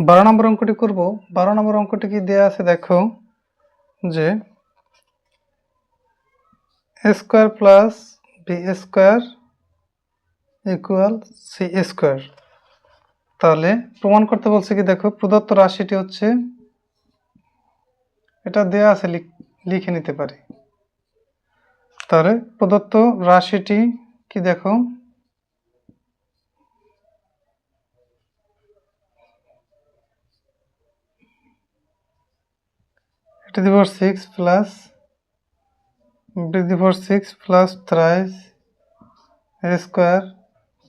বারো নম্বর অঙ্কটি করব। বারো নম্বর অঙ্কটি কি দেওয়া আছে? দেখো, যে square plus B square equal C square তাহলে প্রমাণ করতে বলছে কি, দেখো, প্রদত্ত রাশিটি হচ্ছে, এটা দেয়া আছে লিখ- নিতে পারি। তাহলে প্রদত্ত রাশিটি কি দেখো to the power 6 plus to the power 6 plus thrice, a square,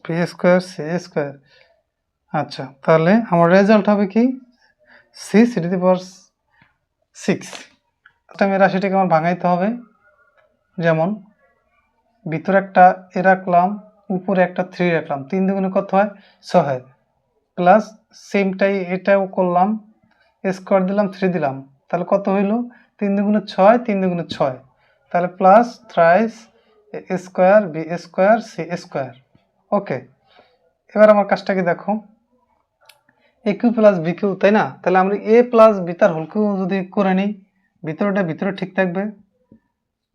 b square, c square. আচ্ছা তাহলে আমার রেজাল্ট হবে কি? C c to the power six আমি রাশিটাকে আমার ভাঙাইতে হবে। যেমন, ভিতরে একটা এ রাখলাম, উপরে একটা থ্রি রাখলাম। তিন দুগুণে কত হয়? ছয় প্লাস সেমটাই এটাও করলাম স্কোয়ার দিলাম থ্রি দিলাম। তাহলে কত হইল? তিন দুগুণে ছয়, তিন দুগুণে ছয়। তাহলে plus thrice a square b square c square okay এবার আমার কাজটাকে দেখো? A cube plus b cube তাই না? তাহলে আমরা এ প্লাস বি তার হোল কিউ যদি করে নিই, ভিতরটা ভিতরে ঠিক থাকবে।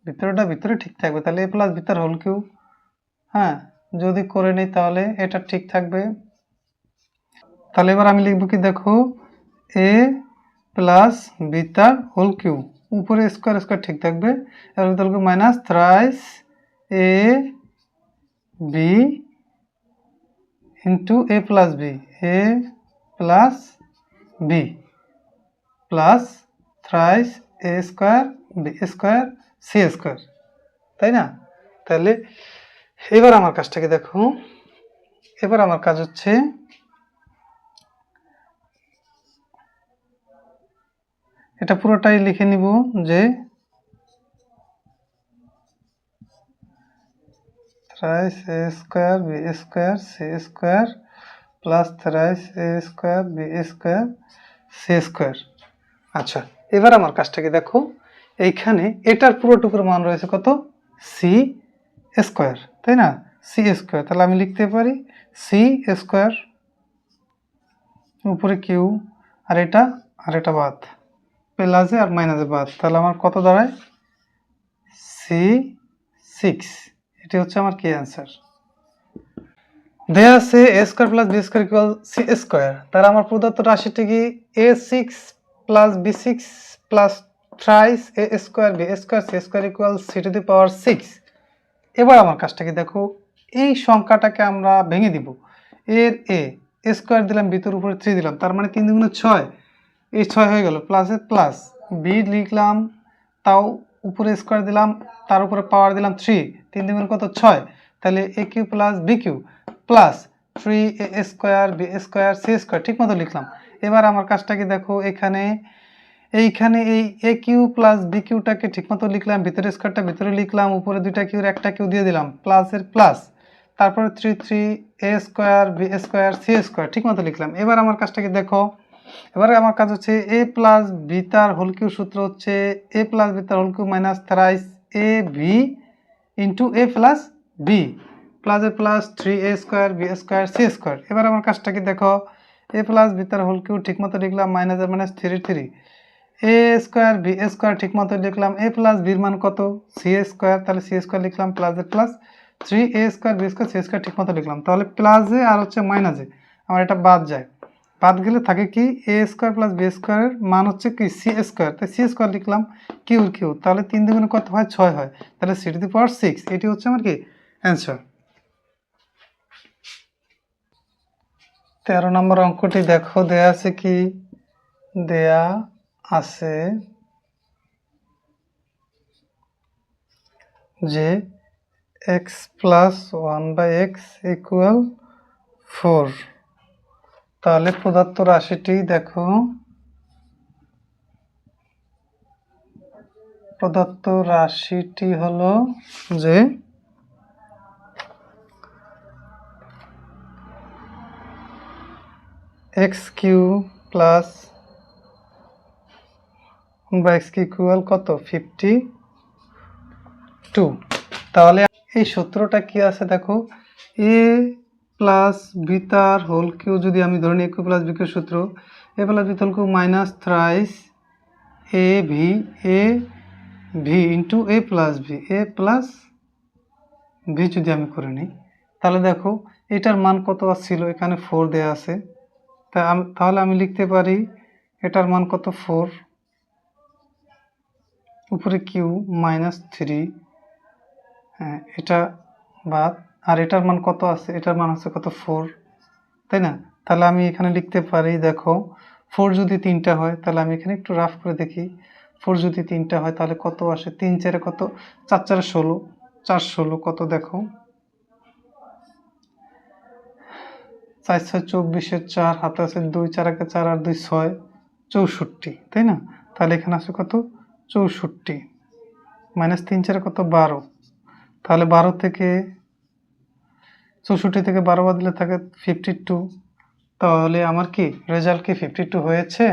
ভিতরটা ভিতরে ঠিক থাকবে, তাহলে এ প্লাস বি তার হোল কিউ হ্যাঁ যদি করে নিই তাহলে এটা ঠিক থাকবে। তাহলে এবার আমি লিখব কি দেখো? এ প্লাস বি তার হোল কিউ উপরে স্কোয়ার স্কোয়ার ঠিক থাকবে। এবার তাহলে minus thrice a b into a plus b a plus b plus thrice a square b square c square তাই না? তাহলে এবার আমার কাজটাকে দেখো। এবার আমার কাজ হচ্ছে এটা পুরোটাই লিখে নিব যে thrice a square b square c square plus thrice a square b square c square আচ্ছা এবার আমার কাজটাকে দেখো। এইখানে এটার পুরোটুকুর মান রয়েছে কত? সি স্কোয়ার তাই না? সি স্কোয়ার তাহলে আমি লিখতে পারি সি স্কোয়ার উপরে কিউ আর এটা আর এটা বাদ। প্লাসে আর মাইনাসে বাদ। তাহলে আমার কত দাঁড়ায়? সি সিক্স এটি হচ্ছে আমার কি অ্যান্সার দেয়া আছে a square plus b square equal c square তাহলে আমার প্রদত্ত রাশিটি কি a six plus b six plus thrice a square b square c square equal c to the power six এবার আমার কাজটাকে দেখো? এই সংখ্যাটাকে আমরা ভেঙে দিব। এর এ স্কোয়ার দিলাম ভিতর উপরে থ্রি দিলাম। তার মানে তিন দুগুণে ছয়। এই ছয় হয়ে গেল। প্লাসে প্লাস বি লিখলাম, তাও উপরে স্কোয়ার দিলাম, তার উপরে পাওয়ার দিলাম থ্রি তিন দুগুণ কত? ছয়। তাহলে a cube plus b cube plus three a square b square c square ঠিক মতো লিখলাম। এবার আমার কাজটা কি দেখো? এখানে, এইখানে এই এ কিউ প্লাস বি কিউটাকে ঠিকমতো লিখলাম ভিতরে স্কোয়ারটা ভিতরে লিখলাম, উপরে দুইটা কিউর একটা কিউ দিয়ে দিলাম প্লাসের প্লাস তারপরে three three a square b square c square ঠিক মতো লিখলাম। এবার আমার কাজটাকে দেখো? এবারে আমার কাজ হচ্ছে এ প্লাস বি তার হোল কিউ সূত্র হচ্ছে এ প্লাস বি তার whole cube minus thrice a b into a plus b প্লাসে plus three a square b square c square এবার আমার কাজটা কি দেখো? এ প্লাস বি তার হোল কিউ ঠিকমতো লিখলাম মাইনাসের minus three three a square b square ঠিকমতো লিখলাম এ প্লাস বির মান কত? সি এ স্কোয়ার তাহলে সি স্কোয়ার লিখলাম প্লাসে plus three a square b square c square ঠিকমতো লিখলাম। তাহলে প্লাসে আর হচ্ছে মাইনাসে আমার এটা বাদ যায়। বাদ গেলে থাকে কি? এ স্কোয়ার প্লাস বি স্কোয়ারের মান হচ্ছে কি? সি স্কোয়ার তাই সি স্কোয়ার লিখলাম কিউর কিউ তাহলে তিন দুগুণে কত হয়? ছয় হয়। তাহলে c to the power six এটি হচ্ছে আমার কি? অ্যান্সার তেরো নম্বর অঙ্কটি দেখো, দেয়া আছে কি? দেয়া আছে যে x plus one by x equal four তাহলে প্রদত্ত রাশিটি দেখো। প্রদত্ত রাশিটি হলো যে এক্স কিউ প্লাস বা এক্স কিউ ইকুয়াল কত? Fifty two. তাহলে এই সূত্রটা কি আছে দেখো? এ প্লাস বি তার হোল কিউ যদি আমি ধরে নিই, কিউ প্লাস বি কিউ সূত্র, a plus b whole cube minus thrice a b a b into a plus b, a plus b যদি আমি করে নিই, তাহলে দেখো এটার মান কত ছিল এখানে ফোর দেয়া আছে। তা তাহলে আমি লিখতে পারি এটার মান কত ফোর উপরে কিউ মাইনাস থ্রি হ্যাঁ এটা বাদ। আর এটার মান কত আছে? এটার মান আছে কত? ফোর তাই না? তাহলে আমি এখানে লিখতে পারি, দেখো ফোর যদি তিনটা হয়, তাহলে আমি এখানে একটু রাফ করে দেখি। ফোর যদি তিনটা হয়, তাহলে কত আসে? তিন চারে কত? চার চারে ষোলো। চার ষোলো কত দেখো? চার ছয় চব্বিশের চার, হাতে আছে দুই, চার একে চার আর দুই, ছয়, চৌষট্টি। তাই না? তাহলে এখানে আছে কত? চৌষট্টি। মাইনাস তিন চারে কত? বারো। তাহলে বারো থেকে চৌষট্টি থেকে বারো বাদ দিলে থাকে ফিফটি টু তাহলে আমার কি রেজাল্ট কি ফিফটি টু হয়েছে?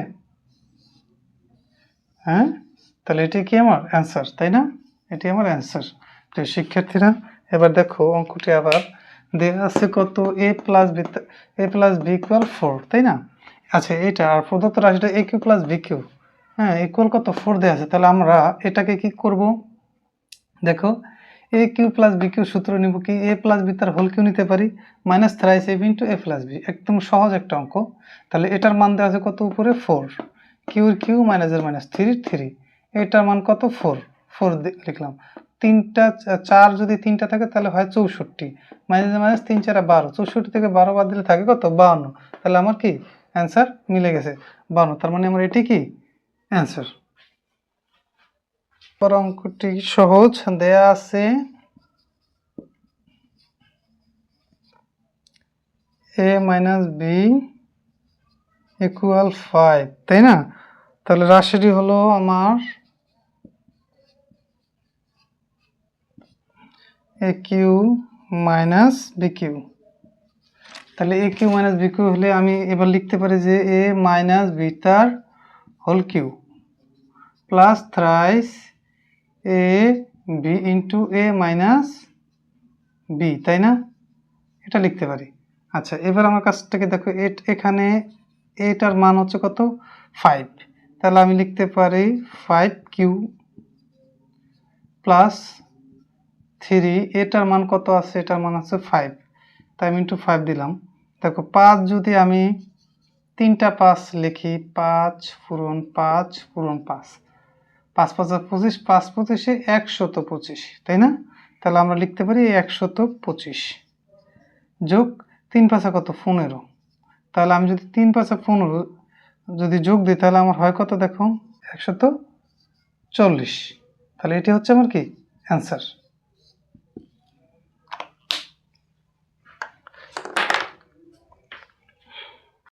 হ্যাঁ? তাহলে এটি কি আমার অ্যান্সার তাই না? এটি আমার অ্যান্সার তো শিক্ষার্থীরা, এবার দেখো অঙ্কটি আবার দেওয়া আছে কত? A plus b a plus b equal four তাই না? আচ্ছা এটা আর প্রদত্ত রাশিটা a cube plus b cube. হ্যাঁ ইকুয়াল কত? ফোর দেওয়া আছে। তাহলে আমরা এটাকে কি করব? দেখো a cube plus b cube সূত্র নিব কি? এ প্লাস বি তার হোল কিউ নিতে পারি minus thrice a into a plus b একদম সহজ একটা অঙ্ক। তাহলে এটার মান দেওয়া আছে কত উপরে? ফোর কিউর কিউ মাইনাসের মাইনাস থ্রি থ্রি এটার মান কত? ফোর ফোর লিখলাম। তিনটা, চার যদি তিনটা থাকে তাহলে হয় চৌষট্টি। মাইনাস মাইনাস তিন, চারা বারো। চৌষট্টি থেকে বারো বাদ দিলে থাকে কত? বাউন্ন। তাহলে আমার কি? অ্যান্সার মিলে গেছে। বাউন্ন। তার মানে আমার এটি কি? অ্যান্সার পর অঙ্কটি সহজ দেয়া আছে। A minus b equal five তাই না? তাহলে রাশিটি হলো আমার a cube minus b cube তাহলে a cube minus b cube হলে আমি এবার লিখতে পারি যে এ মাইনাস বি তার whole cube plus thrice a b into a minus b তাই না? এটা লিখতে পারি। আচ্ছা এবার আমার কাছটাকে দেখো এখানে এটার মান হচ্ছে কত? ফাইভ তাহলে আমি লিখতে পারি ফাইভ কিউ প্লাস থ্রি এটার মান কত আছে? এটার মান আছে ফাইভ তাই আমি ইন্টু ফাইভ দিলাম। দেখো, পাঁচ যদি আমি তিনটা পাঁচ লিখি, পাঁচ পূরণ পাঁচ পূরণ পাঁচ। পাঁচ পাঁচ পঁচিশ পাঁচ পঁচিশে একশত পঁচিশ তাই না? তাহলে আমরা লিখতে পারি একশত পঁচিশ যোগ তিন পাঁচা কত? পনেরো। তাহলে আমি যদি তিন পাঁচা পনেরো যদি যোগ দিই, তাহলে আমার হয় কত দেখো? একশত চল্লিশ। তাহলে এটি হচ্ছে আমার কি? অ্যান্সার।